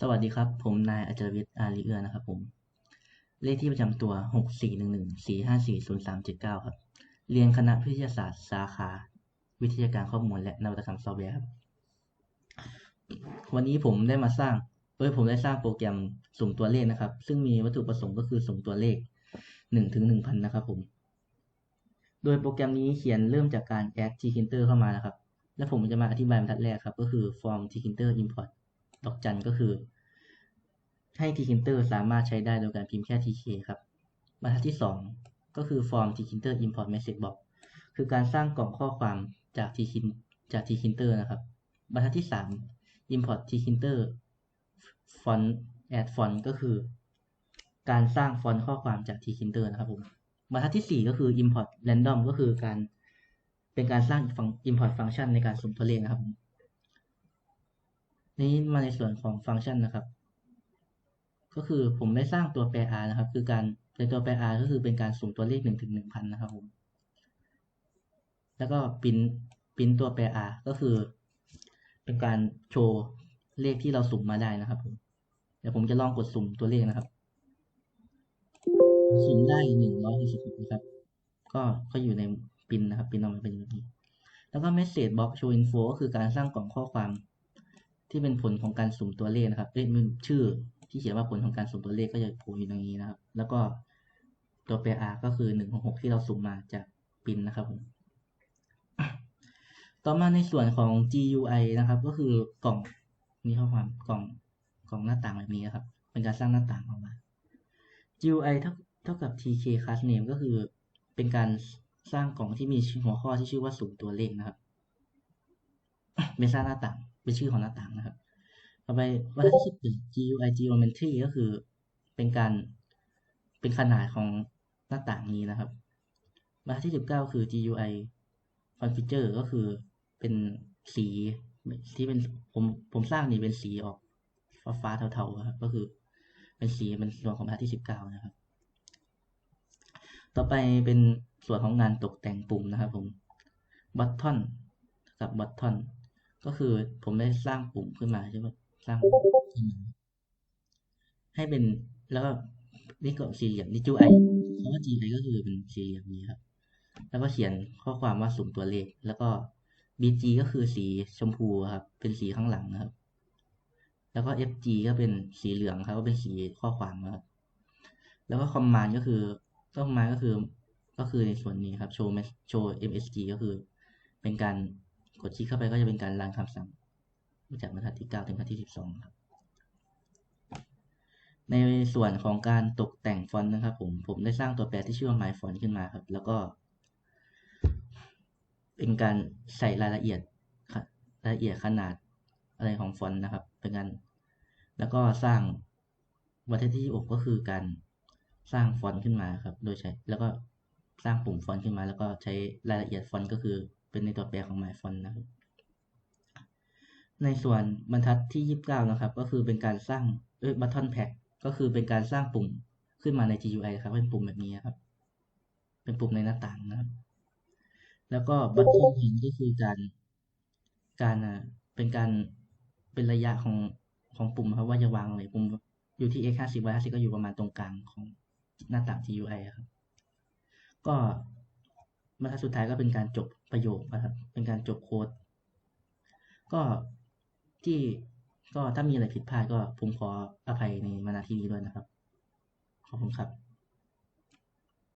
สวัสดีครับ ผมนายอาจารย์วิทย์อารีเอือนะครับผม เลขที่ประจำตัวหกสี่หนึ่งหนึ่งสี่ห้าสี่ศูนย์สามเจ็ดเก้าครับ เรียนคณะวิทยาศาสตร์สาขา วิทยาการข้อมูลและนวัตกรรมซอฟต์แวร์ครับ วันนี้ผมได้มาสร้างเอ้ยผมได้สร้างโปรแกรมสุ่มตัวเลขนะครับ ซึ่งมีวัตถุประสงค์ก็คือสุ่มตัวเลขหนึ่งถึงหนึ่งพันนะครับผม โดยโปรแกรมนี้เขียนเริ่มจากการ add tkinter เข้ามานะครับ และผมจะมาอธิบายบรรทัดแรกครับ ก็คือ form tkinter import ดอกจันก็คือ ให้ tkinter สามารถใช้ได้โดยการพิมพ์แค่ tk ครับบรรทัดที่ 2 ก็คือ form tkinter import message box คือการสร้างกล่องข้อความจาก tkin จาก tkinter นะครับบรรทัดที่ 3 import tkinter font add font ก็คือ การสร้างฟอนต์ข้อความจาก tkinter นะครับผมบรรทัดที่ 4 ก็คือ import random ก็คือการเป็นการสร้าง import ฟังก์ชันในการสุ่มตัวเลขนะครับผม นี้มาในส่วนของฟังก์ชันนะครับ ก็คือผมได้สร้างตัวแปร r นะครับ คือการในตัวแปร r ก็คือเป็นการสุ่มตัวเลข1ถึง1,000 นะครับผม แล้วก็พิมพ์พิมพ์ตัวแปร r ก็คือ เป็นการโชว์เลขที่เราสุ่มมาได้นะครับผม เดี๋ยวผมจะลองกดสุ่มตัวเลขนะครับ สุ่มได้166นะครับ ก็ก็อยู่ในปินนะครับ ปินออกมาเป็นแบบนี้ แล้วก็ message box show info ก็คือการสร้างกล่องข้อความ ที่เป็นผลของการสุ่มตัวเลขนะครับเอ้ยมันชื่อที่เขียนว่าผลของการสุ่มตัวเลขก็จะโผล่อยู่ตรงนี้นะครับ แล้วก็ตัวแปร r ก็คือ166ที่เราสุ่มมาจากปินนะครับผมต่อมาในส่วนของ GUI นะครับ ก็คือกล่องนี้ข้อความกล่องกล่องหน้าต่างแบบนี้นะครับ เป็นการสร้างหน้าต่างออกมา GUI เท่าเท่ากับ TK class name ก็คือเป็นการสร้างกล่องที่มีหัวข้อที่ชื่อว่าสุ่มตัวเลขนะครับเป็นสร้างหน้าต่าง เป็นชื่อของหน้าต่างนะครับ ต่อไปวัฒนที่สิ GUI geometry ก็คือเป็นการเป็นขนาดของหน้าต่างนี้นะครับบรรทัดที่สิบเก้าคือ GUI configure ก็คือเป็นสีที่เป็นผมผมสร้างนี่เป็นสีออกฟ้าฟ้าเทาๆครับก็คือเป็นสีเป็นส่วนของบรรทัดที่สิบเก้านะครับ ต่อไปเป็นส่วนของงานตกแต่งปุ่มนะครับผม button กับ button ก็คือผมได้สร้างปุ่มขึ้นมาใช่ไหมสร้างขึ้นมให้เป็นแล้วก็นี่ก็สี่เหลี่ยมนี่จูไอคำว่า G I ก็คือเป็นสี่เหลี่ยมนี้ครับ แล้วก็เขียนข้อความว่าสุ่มตัวเลข แล้วก็ BG ก็คือสีชมพูครับ เป็นสีข้างหลังนะครับ แล้วก็ FG ก็เป็นสีเหลืองครับก็เป็นสีข้อความนะครับ แล้วก็คอมมานด์ก็คือก็คอมมานก็คือก็คือในส่วนนี้ครับโชว์โชว์ MSG ก็คือเป็นการ กดคลิกเข้าไปก็จะเป็นการรันคำสั่งจากบรรทัดที่ 9 ถึงบรรทัดที่ 12 ครับ ในส่วนของการตกแต่งฟอนต์นะครับ ผมผมได้สร้างตัวแปรที่ชื่อว่า my font ขึ้นมาครับ แล้วก็ เป็นการใส่รายละเอียดรายละเอียดขนาดอะไรของฟอนต์นะครับ เป็นการแล้วก็สร้างบรรทัดที่6ก็คือการสร้างฟอนต์ขึ้นมาครับ โดยใช้แล้วก็สร้างปุ่มฟอนต์ขึ้นมา แล้วก็ใช้รายละเอียดฟอนต์ก็คือ เป็นในตัวแปรของ my font นะครับในส่วนบรรทัดที่ 29 นะครับ ก็คือเป็นการสร้างเอ้ย button pack ก็คือเป็นการสร้างปุ่มขึ้นมาใน GUI ครับ เป็นปุ่มแบบนี้ครับ เป็นปุ่มในหน้าต่างนะครับ แล้วก็ button pin ก็คือการ การอ่าเป็นการ เป็นระยะของของปุ่มครับว่าจะวางอะไรปุ่มอยู่ที่ x 50 y 50ก็อยู่ประมาณตรงกลางของหน้าต่าง GUI ครับ ก็บรรทัดสุดท้ายก็เป็นการจบ ประโยคนะครับ เป็นการจบโค้ด ก็ที่ก็ถ้ามีอะไรผิดพลาดก็ผมขออภัยในมาณที่นี้ด้วยนะครับ ขอบคุณครับ